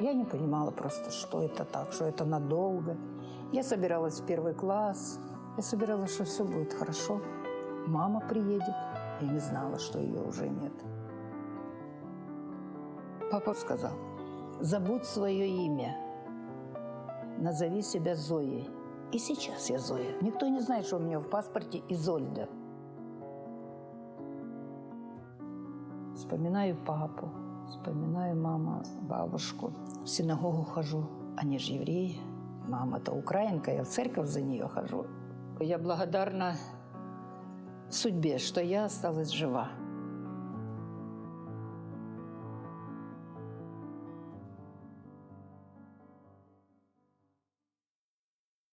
Я не понимала просто, что это так, что это надолго. Я собиралась в первый класс. Я собиралась, что все будет хорошо. Мама приедет. Я не знала, что ее уже нет. Папа сказал, забудь свое имя. Назови себя Зоей. И сейчас я Зоя. Никто не знает, что у меня в паспорте Изольда. Вспоминаю папу, вспоминаю мама, бабушку. В синагогу хожу. Они же евреи. Мама-то украинка, я в церковь за нее хожу. Я благодарна судьбе, что я осталась жива.